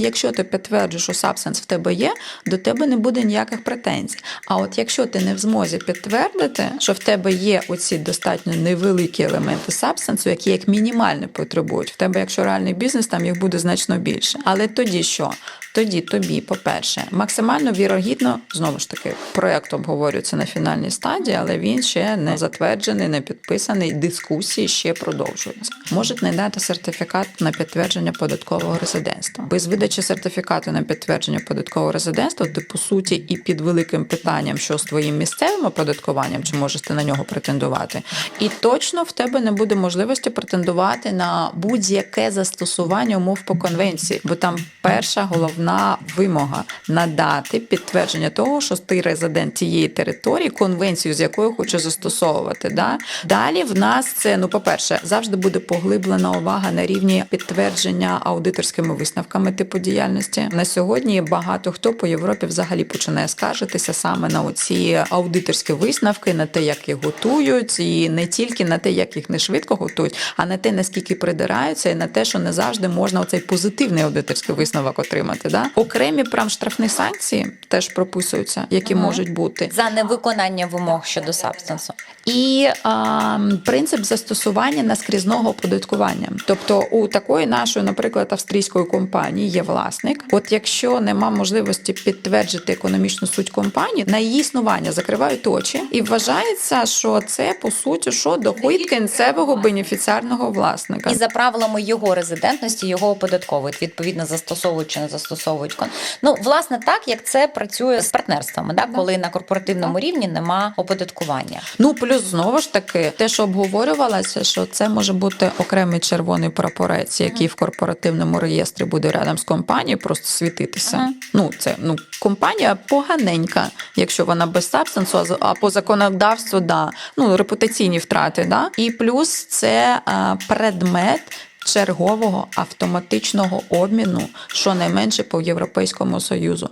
Якщо ти підтверджуєш, що сабсенс в тебе є, до тебе не буде ніяких претензій. А от якщо ти не в змозі підтвердити, що в тебе є оці достатньо невеликі елементи сабсенсу, які як мінімально потребують, в тебе, якщо реальний бізнес, там їх буде значно більше. Але тоді що? Тоді тобі, по-перше, максимально вірогідно, знову ж таки, проект обговорюється на фінальній стадії, але він ще не затверджений, не підписаний. Дискусії ще продовжуються. Можуть не дати сертифікат на підтвердження податкового резидентства. Без видачі сертифікату на підтвердження податкового резидентства, ти по суті і під великим питанням, що з твоїм місцевим оподаткуванням, чи можеш ти на нього претендувати, і точно в тебе не буде можливості претендувати на будь-яке застосування умов по конвенції, бо там перша головна вимога надати підтвердження того, що ти резидент тієї території, конвенцію, з якою хочеш застосовувати. Да? Далі в нас це, ну, по-перше, завжди буде поглиблена увага на рівні підтвердження аудиторськими висновками типу діяльності. На сьогодні багато хто по Європі взагалі починає скаржитися саме на оці аудиторські висновки, на те, як їх готують, і не тільки на те, як їх не швидко готують, а на те, наскільки придираються, і на те, що не завжди можна оцей позитивний аудиторський висновок отримати. Да? Окремі прям штрафні санкції теж прописуються, які Ага. можуть бути. За невиконання вимог щодо сабстансу. І а, принцип застосування наскрізного оподаткування. Тобто у такої нашої, наприклад, австрійської компанії є власник. От якщо нема можливості підтвердити економічну суть компанії, на її існування закривають очі, і вважається, що це по суті що дохід кінцевого бенефіціарного власника. І за правилами його резидентності його оподатковують, відповідно застосовують чи не застосовують. Ну, власне, так як це працює з партнерствами, да, коли на корпоративному рівні нема оподаткування. Ну плюс знову ж таки, те, що обговорювалося, що це може бути окремий червоний прапорець, який в корпоративному реєстрі буде рядом з компанією, просто світитися. Ага. Ну це ну компанія поганенька, якщо вона без сабсенсу, а по законодавству, да ну репутаційні втрати, да і плюс це а, предмет. Чергового автоматичного обміну щонайменше по Європейському Союзу.